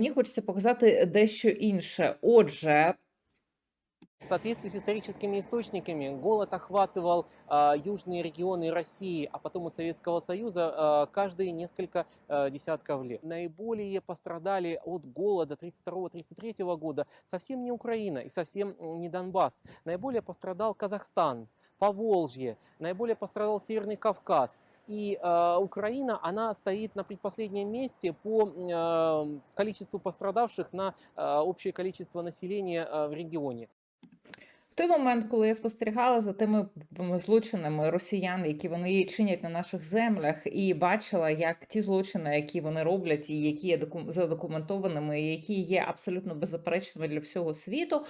Мені хочеться показати дещо інше. Отже, В соответствии с историческими источниками, голод охватывал а, южные регионы России, а потом и Советского Союза а, каждые несколько а, десятков лет. Наиболее пострадали от голода 1932-1933 года совсем не Украина и совсем м, не Донбасс. Наиболее пострадал Казахстан, Поволжье, наиболее пострадал Северный Кавказ. И э, Украина, она стоит на предпоследнем месте по э, количеству пострадавших на э, общее количество населения э, в регионе. в той момент, коли я спостерігала за тими м, злочинами росіян, які вони чинять на наших землях, і бачила, як ті злочини, які вони роблять, і які є доку- задокументованими, і які є абсолютно беззаперечними для всього світу.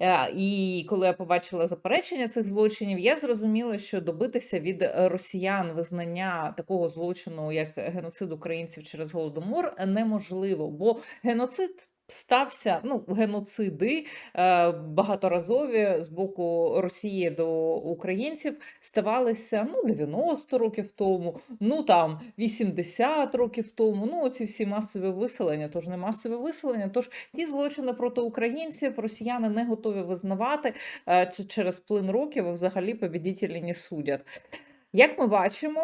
е, І коли я побачила заперечення цих злочинів, я зрозуміла, що добитися від е, росіян визнання такого злочину, як геноцид українців через голодомор, неможливо, бо геноцид. Стався ну геноциди е, багаторазові з боку Росії до українців ставалися ну 90 років тому, ну там 80 років тому. Ну оці всі масові виселення, тож не масові виселення. Тож ті злочини проти українців росіяни не готові визнавати е, чи- через плин років взагалі побідітелі не судять. Як ми бачимо,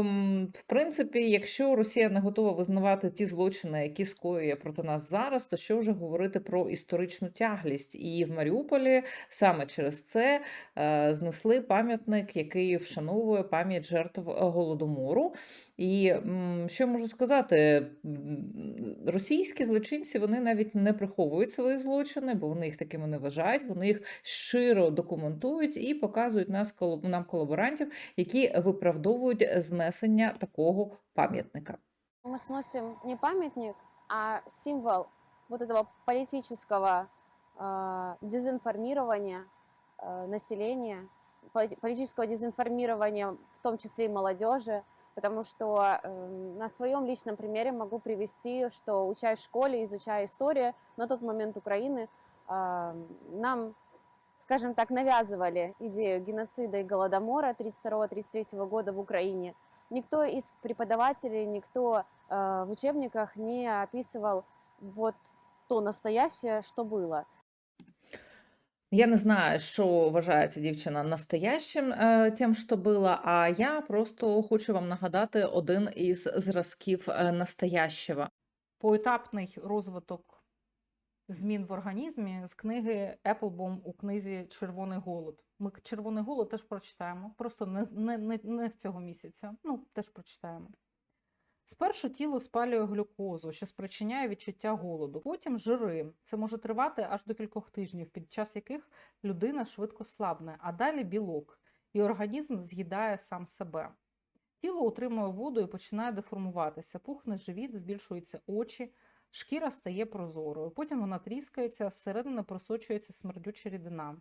ем, в принципі, якщо Росія не готова визнавати ті злочини, які скоює проти нас зараз, то що вже говорити про історичну тяглість? І в Маріуполі саме через це е, знесли пам'ятник, який вшановує пам'ять жертв голодомору. І що можу сказати, російські злочинці вони навіть не приховують свої злочини, бо вони їх такими не вважають. Вони їх щиро документують і показують нас нам колаборантів, які виправдовують знесення такого пам'ятника. Мы сносим не памятник, а символ вот этого политического э, дезинформирования э, населения, полити- политического дезинформирования, в том числе и молодежи, потому что э, на своем личном примере могу привести, что учась в школе, изучая историю, на тот момент Украины э, нам скажем так, навязывали идею геноцида и голодомора 1932-1933 года в Украине. Никто из преподавателей, никто э, в учебниках не описывал вот то настоящее, что было. Я не знаю, що вважає ця дівчина настоящим е, тим, що було, а я просто хочу вам нагадати один із зразків е, настоящего. Поетапний розвиток змін в організмі з книги Еплбом у книзі Червоний голод. Ми Червоний голод теж прочитаємо, просто не, не, не, не в цього місяця. Ну, теж прочитаємо. Спершу тіло спалює глюкозу, що спричиняє відчуття голоду. Потім жири. Це може тривати аж до кількох тижнів, під час яких людина швидко слабне, а далі білок, і організм з'їдає сам себе. Тіло утримує воду і починає деформуватися, пухне живіт, збільшуються очі, шкіра стає прозорою. Потім вона тріскається, зсередини просочується смердюча рідина.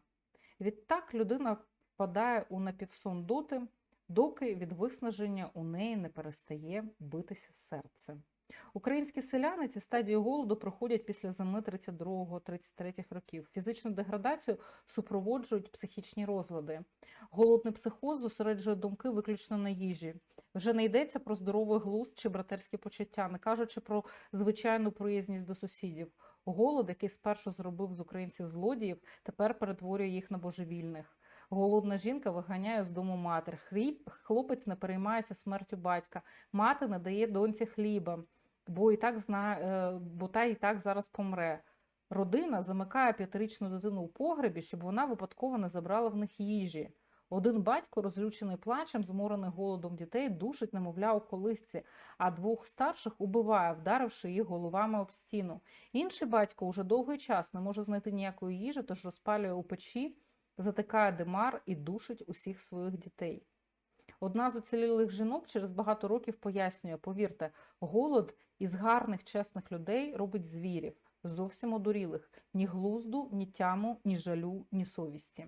Відтак людина впадає у напівсон доти, доки від виснаження у неї не перестає битися серце. Українські селяни ці стадії голоду проходять після зими 32-33 років. Фізичну деградацію супроводжують психічні розлади. Голодний психоз зосереджує думки виключно на їжі. Вже не йдеться про здоровий глузд чи братерські почуття, не кажучи про звичайну приязність до сусідів. Голод, який спершу зробив з українців злодіїв, тепер перетворює їх на божевільних. Голодна жінка виганяє з дому матір. Хліб, хлопець не переймається смертю батька. Мати не дає доньці хліба, бо і так знає, е, бо та і так зараз помре. Родина замикає п'ятирічну дитину у погребі, щоб вона випадково не забрала в них їжі. Один батько, розлючений плачем, зморений голодом дітей, душить немовля у колисці, а двох старших убиває, вдаривши їх головами об стіну. Інший батько уже довгий час не може знайти ніякої їжі, тож розпалює у печі, затикає димар і душить усіх своїх дітей. Одна з уцілілих жінок через багато років пояснює: повірте, голод із гарних, чесних людей робить звірів, зовсім одурілих, ні глузду, ні тяму, ні жалю, ні совісті.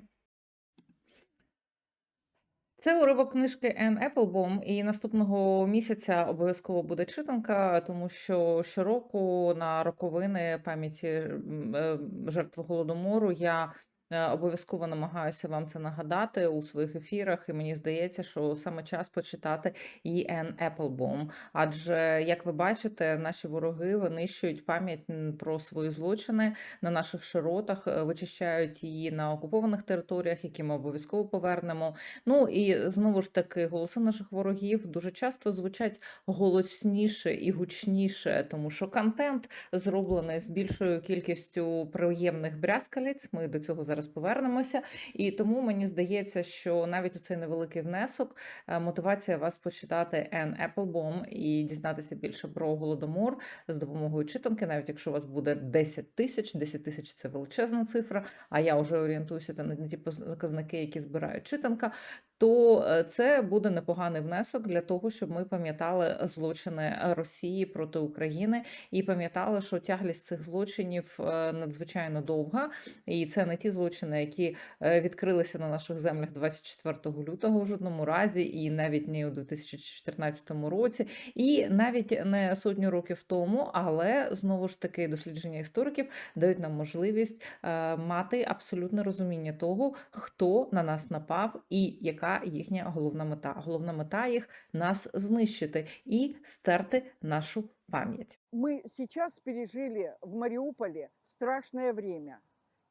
Це уривок книжки Ен Еплбом, і наступного місяця обов'язково буде читанка, тому що щороку на роковини пам'яті е, жертв голодомору я Обов'язково намагаюся вам це нагадати у своїх ефірах, і мені здається, що саме час почитати Іен Еплбом. Адже, як ви бачите, наші вороги винищують пам'ять про свої злочини на наших широтах, е, вичищають її на окупованих територіях, які ми обов'язково повернемо. Ну і знову ж таки, голоси наших ворогів дуже часто звучать голосніше і гучніше, тому що контент зроблений з більшою кількістю приємних брязкаліць. Ми до цього зараз повернемося. І тому мені здається, що навіть у цей невеликий внесок е, мотивація вас почитати Ен Еплбом і дізнатися більше про голодомор з допомогою читанки, навіть якщо у вас буде 10 тисяч, 10 тисяч це величезна цифра. А я вже орієнтуюся на ті показники, які збирають читанка. То е, це буде непоганий внесок для того, щоб ми пам'ятали злочини Росії проти України і пам'ятали, що тяглість цих злочинів е, надзвичайно довга, і це не ті злочини, які е, відкрилися на наших землях 24 лютого в жодному разі, і навіть не у 2014 році, і навіть не сотню років тому. Але знову ж таки дослідження істориків дають нам можливість е, мати абсолютне розуміння того, хто на нас напав і яка їхня головна мета. Головна мета їх нас знищити і стерти нашу пам'ять. Мы сейчас пережили в Мариуполе страшное время.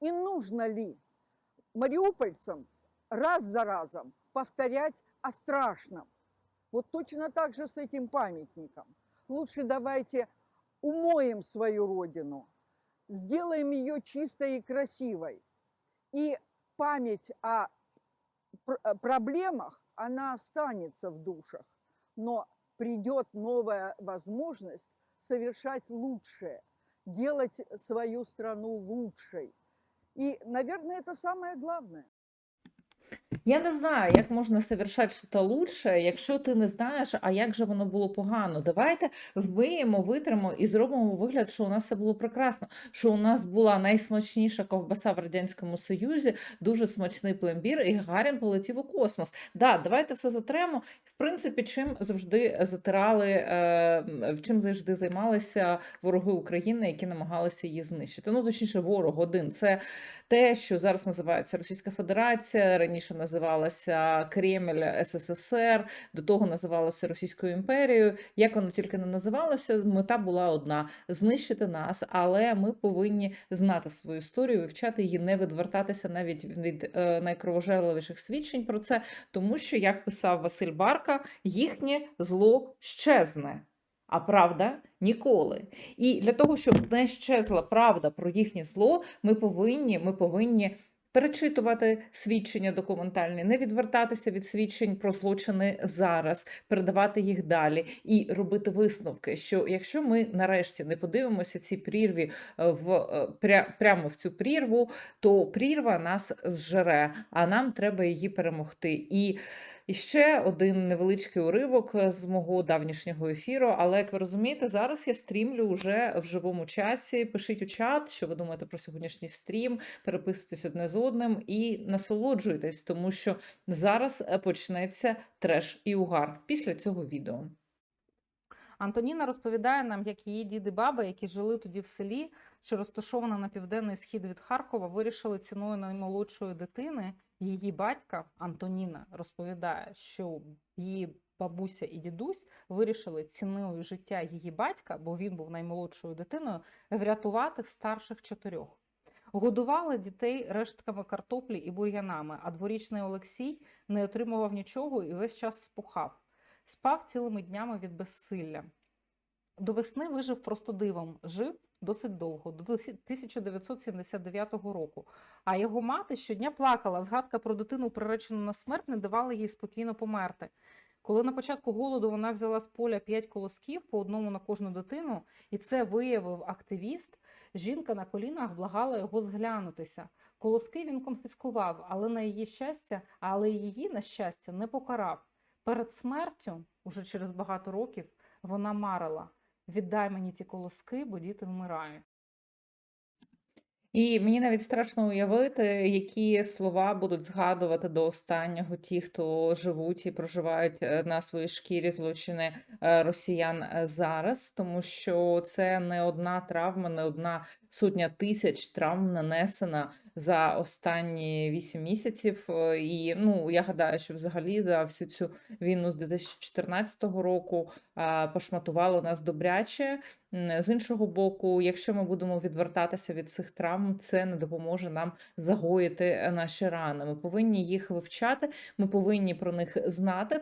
И нужно ли мариупольцам раз за разом повторять о страшном? Вот точно так же с этим памятником. Лучше давайте умоем свою родину, сделаем ее чистой и красивой. И память о пр- э, проблемах, она останется в душах. Но придет новая возможность совершать лучшее, делать свою страну лучшей. И, наверное, это самое главное. Я не знаю, як можна совершати щось лучше, якщо ти не знаєш, а як же воно було погано. Давайте вмиємо, витримо і зробимо вигляд, що у нас все було прекрасно. Що у нас була найсмачніша ковбаса в радянському Союзі, дуже смачний пломбір, і Гагарін полетів у космос. Да, давайте все затремо. В принципі, чим завжди затирали, е, чим завжди займалися вороги України, які намагалися її знищити. Ну точніше, ворог один це те, що зараз називається Російська Федерація, раніше називалася Кремль СССР, до того називалося Російською імперією. Як воно тільки не називалося, мета була одна знищити нас, але ми повинні знати свою історію, вивчати її, не відвертатися навіть від е, найкровожерливіших свідчень про це, тому що, як писав Василь Барка, їхнє зло щезне. А правда ніколи. І для того, щоб не щезла правда про їхнє зло, ми повинні, ми повинні перечитувати свідчення документальні, не відвертатися від свідчень про злочини зараз, передавати їх далі і робити висновки. Що якщо ми нарешті не подивимося ці прірві е, в е, пря, прямо в цю прірву, то прірва нас зжере, а нам треба її перемогти. І і ще один невеличкий уривок е, з мого давнішнього ефіру. Але як ви розумієте, зараз я стрімлю вже в живому часі. Пишіть у чат, що ви думаєте про сьогоднішній стрім, переписуйтесь одне з одним і насолоджуйтесь, тому що зараз е, почнеться треш і угар після цього відео. Антоніна розповідає нам, як її діди баби, які жили тоді в селі, що розташована на південний схід від Харкова, вирішили ціною наймолодшої дитини. Її батька Антоніна розповідає, що її бабуся і дідусь вирішили ціною життя її батька, бо він був наймолодшою дитиною, врятувати старших чотирьох. Годували дітей рештками картоплі і бур'янами, а дворічний Олексій не отримував нічого і весь час спухав. Спав цілими днями від безсилля. До весни вижив просто дивом, жив досить довго, до 1979 року. А його мати щодня плакала. Згадка про дитину, приречену на смерть, не давала їй спокійно померти. Коли на початку голоду вона взяла з поля 5 колосків по одному на кожну дитину, і це виявив активіст, жінка на колінах благала його зглянутися. Колоски він конфіскував, але на її щастя, але її, на щастя, не покарав. Перед смертю, уже через багато років, вона марила: віддай мені ті колоски, бо діти вмирають. І мені навіть страшно уявити, які слова будуть згадувати до останнього ті, хто живуть і проживають е, на своїй шкірі злочини е, росіян е, зараз, тому що це не одна травма, не одна сотня тисяч травм нанесена за останні вісім місяців. Е, І ну я гадаю, що взагалі за всю цю війну з 2014 року а, пошматували нас добряче. З іншого боку, якщо ми будемо відвертатися від цих травм, це не допоможе нам загоїти е, наші рани. Ми повинні їх вивчати, ми повинні про них знати.